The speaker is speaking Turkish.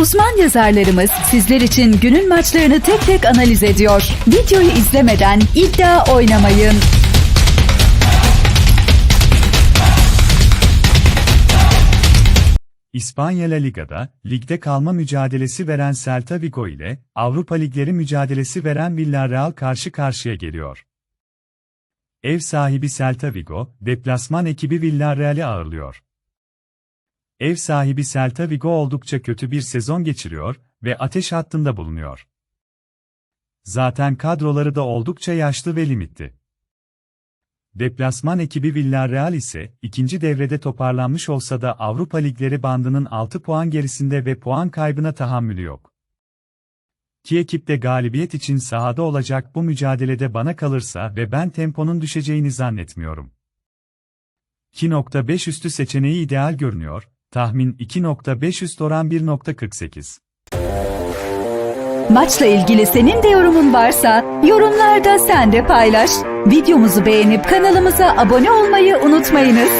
Uzman yazarlarımız sizler için günün maçlarını tek tek analiz ediyor. Videoyu izlemeden iddia oynamayın. İspanya La Liga'da, ligde kalma mücadelesi veren Celta Vigo ile, Avrupa Ligleri mücadelesi veren Villarreal karşı karşıya geliyor. Ev sahibi Celta Vigo, deplasman ekibi Villarreal'i ağırlıyor. Ev sahibi Celta Vigo oldukça kötü bir sezon geçiriyor ve ateş hattında bulunuyor. Zaten kadroları da oldukça yaşlı ve limitli. Deplasman ekibi Villarreal ise ikinci devrede toparlanmış olsa da Avrupa Ligleri bandının 6 puan gerisinde ve puan kaybına tahammülü yok. Ki ekip de galibiyet için sahada olacak bu mücadelede bana kalırsa ve ben temponun düşeceğini zannetmiyorum. 2.5 üstü seçeneği ideal görünüyor, tahmin 2.5 üst oran 1.48. Maçla ilgili senin de yorumun varsa yorumlarda sen de paylaş. Videomuzu beğenip kanalımıza abone olmayı unutmayınız.